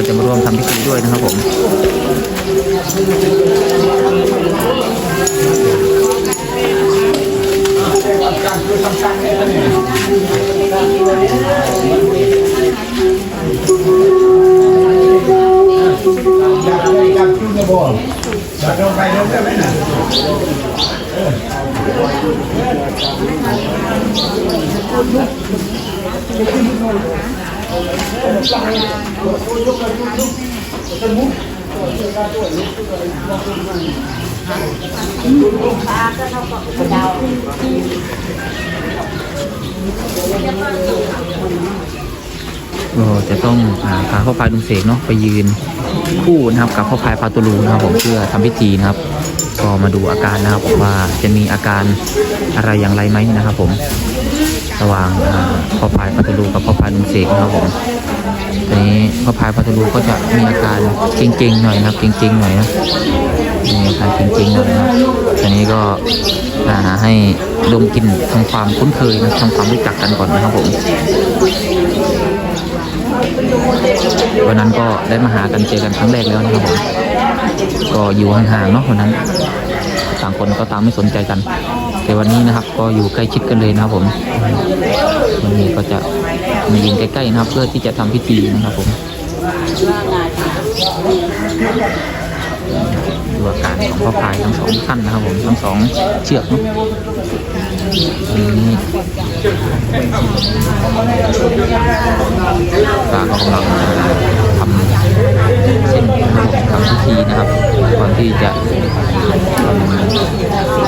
ก็จะมาร่วมทำพิธีด้วยนะครับผม ก็จะต้องอาพาพ่อพายลุงเสกเนาะไปยืนคู่นะครับกับพ่อพายพาตูรูนะครับผมเพื่อทำพิธีนะครับ ก็มาดูอาการนะครับผมว่าจะมีอาการอะไรอย่างไรไหมนะครับผม ระหว่างพ่อพายพาตูรูกับพ่อพายลุงเสกนะครับผมทีนี้พ่อพายพาตูรูก็จะมีอาการเก่งๆหน่อยนะครับเก่งๆหน่อยนะมีอาการเก่งๆหน่อยนะทีนี้ก็อ่าให้ดมกลิ่นทำความคุ้นเคยนะทำความรู้จักกันก่อนนะครับผมวันนั้นก็ได้มาหากันเจอกันครั้งแรกแล้วนะครับผมก็อยู่ห่างๆเนาะวันนั้น ต่างคนก็ตางไม่สนใจกัน แต่วันนี้นะครับก็อยู่ใกล้ชิดกันเลยนะครับผมวันนี้ก็จะมายืนใกล้ๆนะครับ เพื่อที่จะทำพิธีนะครับผมดูอาการของพ่อพายทั้งสองท่านนะครับผมทั้งสองเชือกเนาะอันนี้ป้าก็กำลังทำเส้นระบบทำพิธีนะครับก่อนที่จะ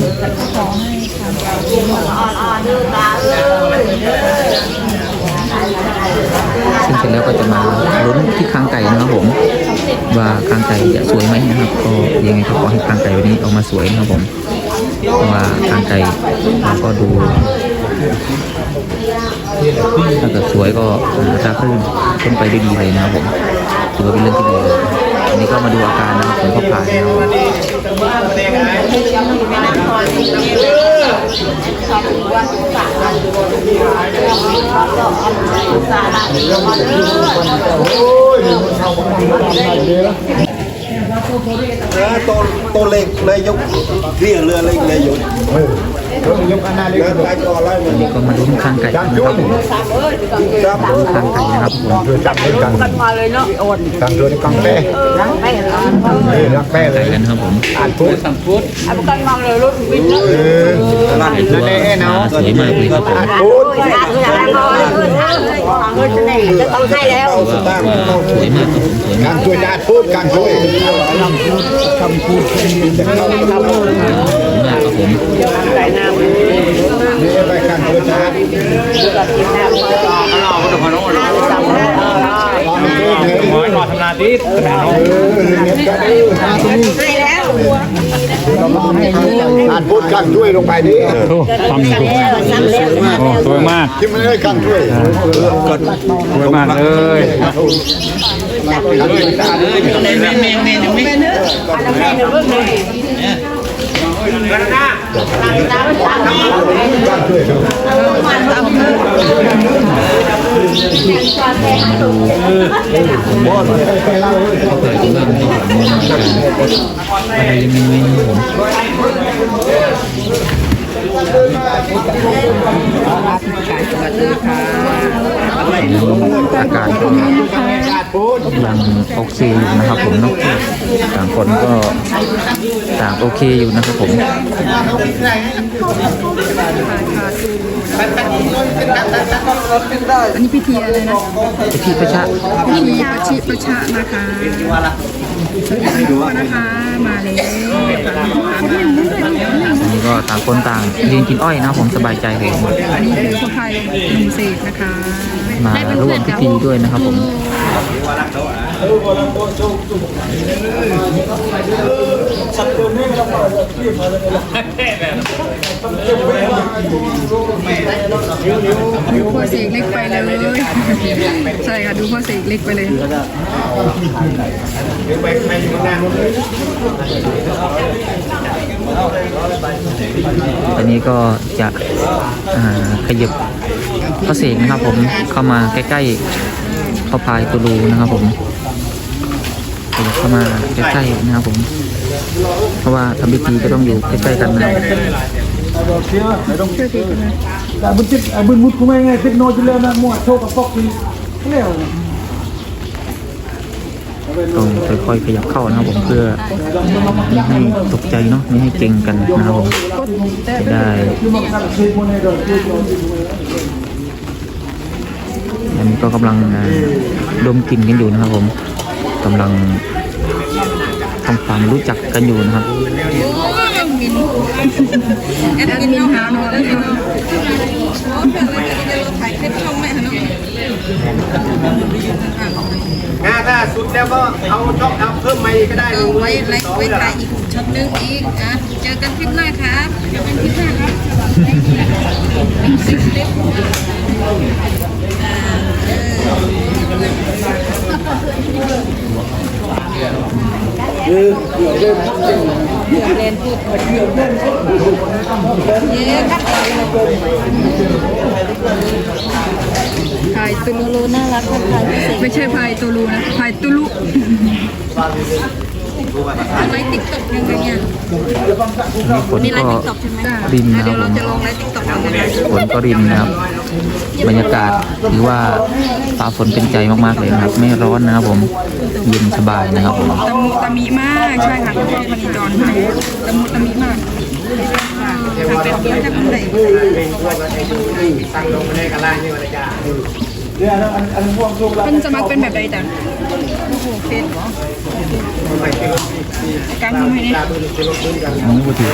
ทำพิธีเป็นชาตินะครับผมซึ่งเสร็จแล้วก็จะมาลุ้นที่คางไก่นะครับผม ว่าคางไก่จะสวยไหมนะครับ ก็ยังไงก็ขอให้คางไก่วันนี้ออกมาสวยนะครับผมเพราะว่าคางไก่เราก็ดูถ้าเกิดสวยก็จะขึ้นขึ้นไปได้ดีเลยนะครับผมถือว่าเป็นเรื่องที่ดีเลยอันนี้ก็มาดูอาการนะครับของพ่อพานะครับ ตัวตัวเล็กเลยยกเรียงเรือเล็กเลยยก วันนี้ก็มาดูข้างไก่กันนะครับผมจับข้างไก่นะครับผมจับด้วยกันกันมาเลยเนาะโอนทางเธอในกองแป้รักแม่รักแป้เลยกันครับผมอ่านพูดเอากันมาเลยรถวินเออนั่นไก่ตัวน่าสวยมากเลยครับผมพูดทางเลยทางเลยทางเลยทางเลยจะไหนจะต้องให้แล้วสวยมากครับผมสวยมากการช่วยญาติพูดการช่วยคำพูดจะเข้ากครับผมใส่น้ำนี่ไปการช่วยญาติกับกินน้ำเราก็ต้องน้องเราสั่งแล้วตอนนี้เงินหมอยหนอทำนาดีแต่น้องเออเงินก็ได้ให้แล้วอ่านพูดการช่วยลงไปดิโอ้ทำถูกสั่งแล้วโอ้สวยมากที่มันได้การช่วยก็สวยมากเลยการช่วยญาติอันนั้นแม่หนึ่งเรื่องหนึ่งการช่วยเขาเขาเปิดเรื่องให้ผมมีการ อะไรยังไงครับผม อาการก็ยังโอเคอยู่นะครับผมเนาะต่างคนก็ต่างโอเคอยู่นะครับผมอันนี้พิธีอะไรนะไปที่ประชาพิธีประชิประชะนะคะดูนะคะมาแล้วอั นนี้ก็ต่างคนต่างยืนกินอ้อยนะครับผมสบายใจเลยอันนี้คือพ่อพายหนุ่มเสกนะคะ มาร่วมพิธีด้วยนะครับผมดูพ่อเสกเล็กไปเลยใช่ค่ะดูพ่อเสกเล็กไปเลย ตอนนี้ก็จะขยับพระเสกนะครับผมเข้ามาใกล้ๆพระพายกูรูนะครับผมขยัเข้ามาใกล้ๆนะครับผม เพราะว่าทำพิธีก็ต้องอยู่ใกล้ๆกันนะครับ แต่บุญจิตบุญมุดกูไม่ไงคิดโนจิเลนะมัวโชกับฟอกทีแล้ว ต้องค่อยๆขยับเข้านะครับผมเพื่อไม่ให้ตกใจเนาะไม่ให้เก่งกันนะครับผมจะได้อันนี้ก็กำลังดมกลิ่นกันอยู่นะครับผมกำลังทำความรู้จักกันอยู่นะครับแอดมินแอดมินาถ้าสุดแล้วก็เอาช่องทำเพิ่มใหม่ก็ได้เอาไว้ไว้ไว้ถ่ายอีกช็อตนึงอีกอะเจอกันคลิปหน้าครับเจอกันคลิปหน้าครับพายตุลูน่ารักนะคะไม่ใช่พายตูลูนะพายตุลุไลฟ์ติ๊กต็อกยังไงเนี่ยฝนนี่ไลก็ฟ์ติ๊กต็อกใช่ไหมรินนะคเดี๋ยวเราจะลงไลฟ์ติ๊กต็อกกันนะฝนก็รินนะครับ บรรยากาศถือว่าฟ้าฝนเป็นใจมากๆเลยนะครับ ไม่ร้อนนะครับผมเย็นสบายนะครับผมตะมุตะมิมากใช่ค่ะคุณพ่อพนิจรไทยตะมุตะมิมากค่ะเป็นเพื่อนจะเป็นไหนตั้งลง มาได้กันล่างนี่วันจ้าเนี่ยอันอันพวกลูกมันจะมักเป็นแบบใดแต่โอ้โหเฟซเหรอการทำให้เนี่ยน้องบุตร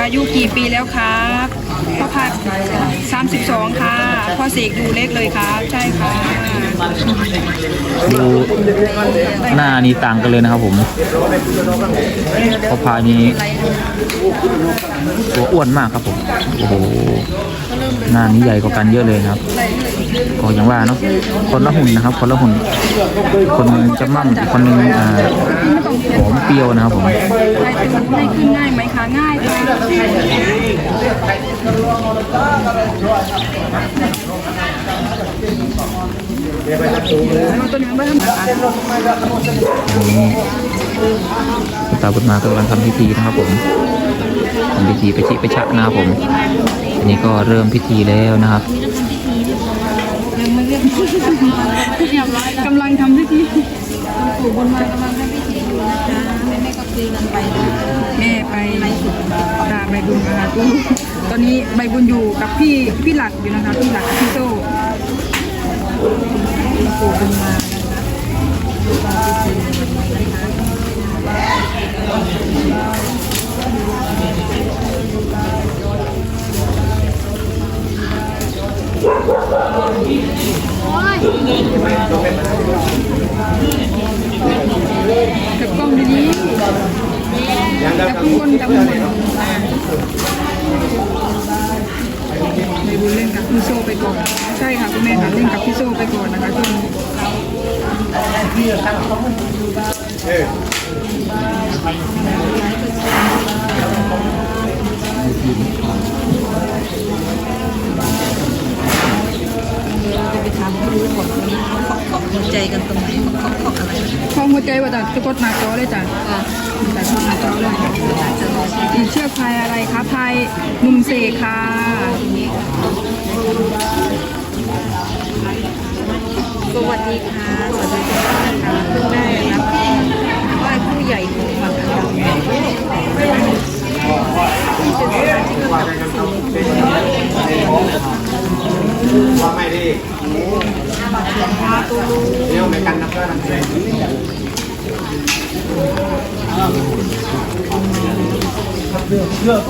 อายุกี่ปีแล้วครับพ่อพัด32ค่ะ พ่อเสกดูเล็กเลยครับ ใช่ค่ะดูหน้านี้ต่างกันเลยนะครับผมพอพายนี้ตัวอ้วนมากครับผม โอ้โห หน้านี้ใหญ่กว่ากันเยอะเลยครับก็อย่างว่าเนาะคนละหุ่นนะครับ คนละหุ่น คนหนึงจะมั่งอีกคนหนึงอ่าผอมเปรี้ยวนะครับผมไล่ตึงไล่ขึ้นง่ายไหมคะง่ายค่ะตัวนี้มาทำอะไรตาบุญมากำลังทำพิธีนะครับผมทำพิธีไปชิไปชะนะครับผม นนี้ก็เริ่มพิธีแล้วนะครับยังไม่เรียบร้อยกำลังทำพิธีปู่บนมากำลังทำพิธีอยู่นะคะแม่แม่ก็คุยกันไปแม่ไปตาใบบุญนะคะตู้ตอนนี้ใบบุญอยู่กับพี่พี่หลักอยู่นะคะพี่หลักกับพี่โซ่ปู่บุญมานะคะ กับกล้องดีๆกับข้างบนกับข้างบนในบุญเล่นกับพี่โซไปก่อน ใช่ค่ะคุณแม่ค่ะเล่นกับพี่โซไปก่อนนะคะช่วงนี้ ข้อหัวใจว่าจะจะกดหน้าจอเลยจ้ะแต่กดหน้าจอเลยอีเชือกพายอะไรคะพายหนุ่มเสกค่ะสวัสดีค่ะสวัสดีค่ะเพิ่งได้รับไหว้ผู้ใหญ่ของฝั่งเรา ก็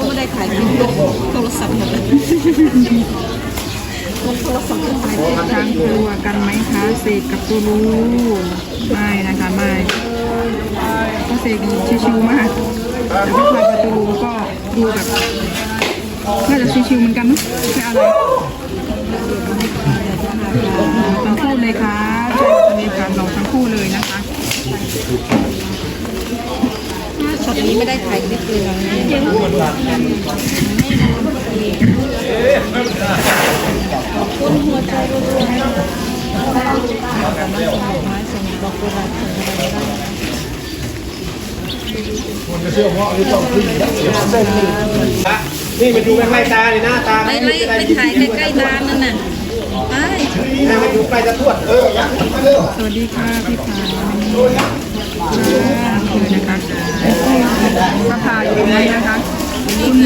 ไม่ได้ถ่ายคลิปลงโทรศัพท์หมดเลยลงโทรศัพท์ขึ้นไปช้างกลัวกันไหมคะเสกกับตูรูไม่นะคะไม่ก็เสกชิวๆมากแต่พี่พลอยกับตูรูก็ดูแบบน่าจะชิวๆเหมือนกันนอะไม่อะไรทั้งคู่เลยค่ะ ช่จะมีการลองทั้งคู่เลยนะคะช็อตนี้ไม่ได้ถ่ายคลิปเลยนี่มาดูใกล้ๆตาเลยนะตาไปไล่ไปถ่ายใกล้ๆร้านนั่น น่ะไปให้มาดูใกล้ตะทวดเออสวัสดีค่ะพี่พายเลยนะคะพระพาอยู่ตรงนี้นะคะคุณ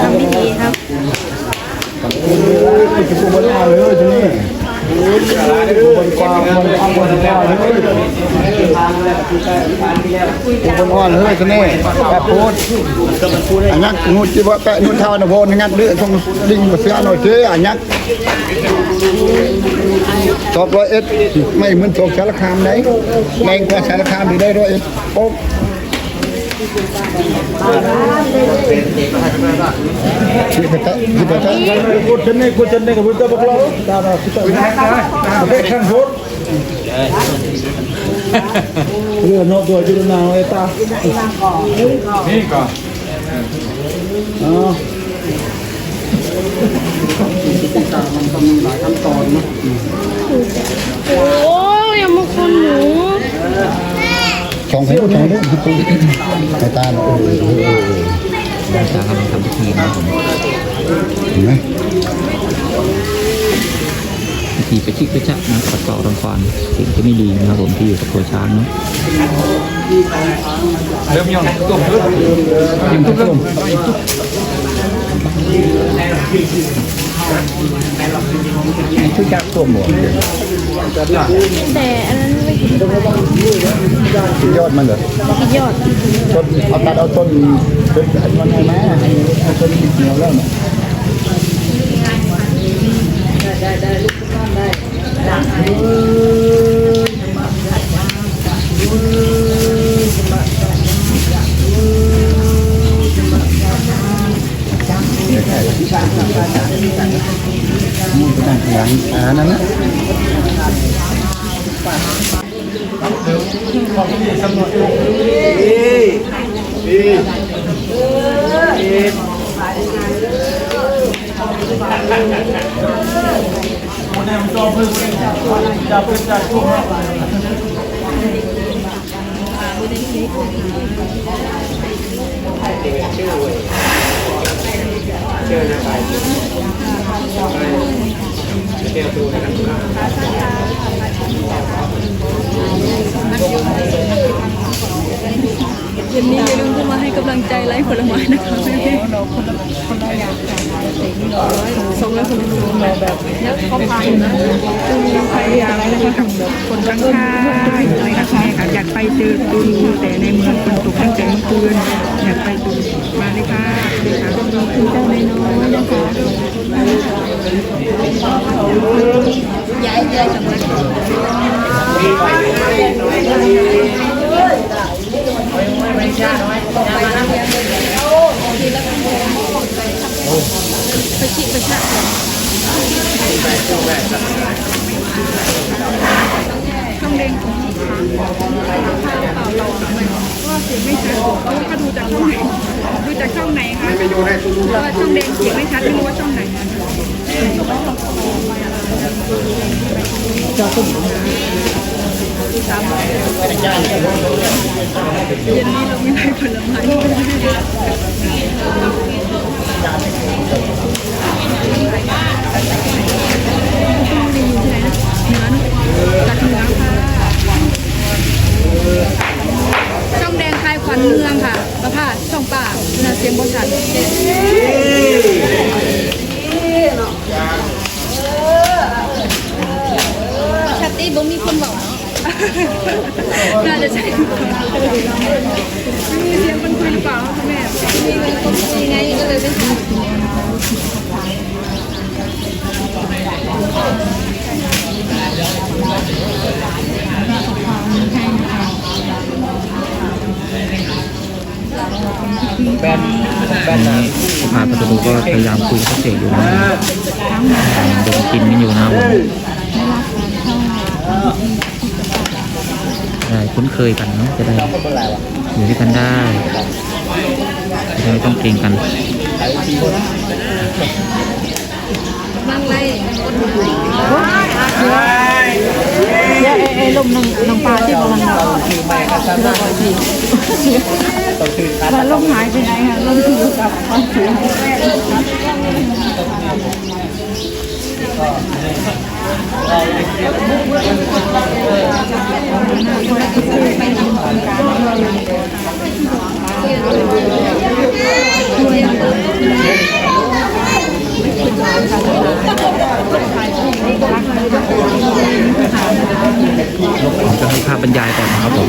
ทำพิธีครับจะปูบนมาเลยทีนี้ บนความบนความบนว่าเลยบนว่าเลยทีนี้แปะโพดอันนักนูจีบแปะนูเท่านะโพนงัดเดือดทงดิ่งมาเสียหน่อยเจ้อันนักสอบร้อยเอ็ดไม่เหมือนโศกสารคามไหนแรงกว่าสารคามดีได้ร้อยเอ็ดโป๊ก kita kita ikut sini ikut sini ke kita berkelau dah dah kita kita kan hot Ini nak dua juta nak eta. นี่ก่อน Ah. โอ้ยยังมาคนหนูสองหูสองหูคือไอ้ตาเออ เอออาจารย์กำลังทำพิธีนะครับผมเห็นไหมพิธีไปชิไปชะนะปัดเป่ารังควานสิ่งที่ไม่ดีนะครับผมที่อยู่กับตัวช้างเนาะเริ่มยองตุ้มเริ่มยิ้มตุ้มเริ่มยิ้มตุ้มชุดจักรตัวหมดแต่อันนั้นไม่กิน ยอดมันเหรอยอดต้นเอาตัดเอาต้นเป็นมันไงแม่เอาต้นเหนียวแล้วเนี่ยมันเป็นหลังอ่านั่นนะ เเย็นนี้อย่าลืมเข้ามาให้กำลังใจไลฟ์ผลไม้นะคะแม่เราคนละคนละอย่างกันเด็กนี่ร้อย สองร้อยคนละคนเราแบบแล้วเขาพายนะจะมีใครอะไรนะคะทำแบบคนตั้งค่ายเลยนะคะอยากไปเจอตุนแต่ในเมืองคนตกตั้งแต่เมื่อคืนอยากไปตุนมาเลยค่ะเลยค่ะคุณเจ้าในน้อยนะคะย้ายเดือนจังเลยไม่ใช่ ไปชิไปชะช่องเด้งของว่าเสียงไม่ชัดเพราะว่าเขาดูจากช่องไหนดูจากช่องไหนคะเพราะว่าช่องเด้งเสียงไม่ชัดไม่รู้ว่าช่องไหนเย็นนี้เราไม่ได้ผลไม้ ช่องแดงคลายขวัญเมืองค่ะประพาสช่องป่าเนื้อเสียงบนชันชัตตี้บ่มีคนบอก น่าจะใช่มีเสียงคนคุยหรือเปล่าคุณแม่มีคนคุยไงก็เลยไม่ทราบแบนแบตอนนนะนี้พ่อพายพัทลุงก็พยายามคุยกับพ่อเสกอยู่นะดมกลินกันอยู่นะครับผม ได้คุ้นเคยกันเนาะจะได้อยู่ด้วยกันได้จะได้ไม่ต้องเกรงกันนั่งไล่เนี่ยไอ้ลมน้ำน้ำปลาที่กำลังคือไม่ครับท่านต้องคือคัดมันลมหายไปไหนคะลมอยู่กับความสูง ผมจะให้ภาพบรรยายก่อนนะครับผม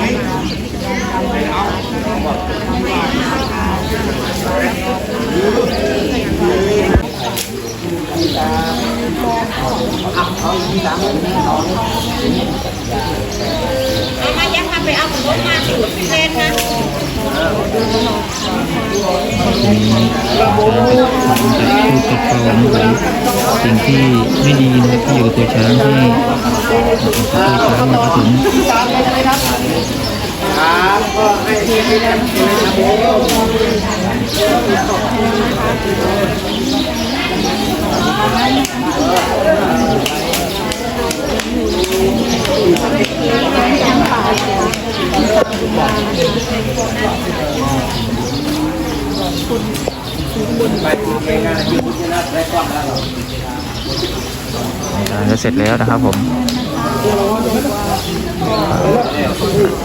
มายังทำไปเอาของรถมาสิเล่นนะพูดกับเขานะครับสิ่งที่ไม่ดีนะครับที่อยู่กับตัวช้างที่อ่าจะ แล้วเสร็จแล้วนะครับผม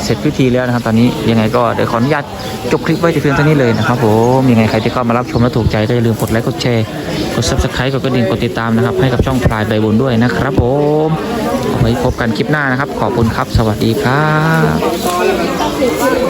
เสร็จพิธีแล้วนะครับ ตอนนี้ยังไงก็เดี๋ยวขออนุญาตจบคลิปไว้แต่เพียงเท่านี้เลยนะครับผมยังไงใครที่เข้ามารับชมและถูกใจก็อย่าลืมกดไลค์กดแชร์กด subscribe กดกระดิ่งกดติดตามนะครับ ให้กับช่องพลายใบบุญด้วยนะครับผมเอาไว้พบกันคลิปหน้านะครับ ขอบคุณครับ สวัสดีครับ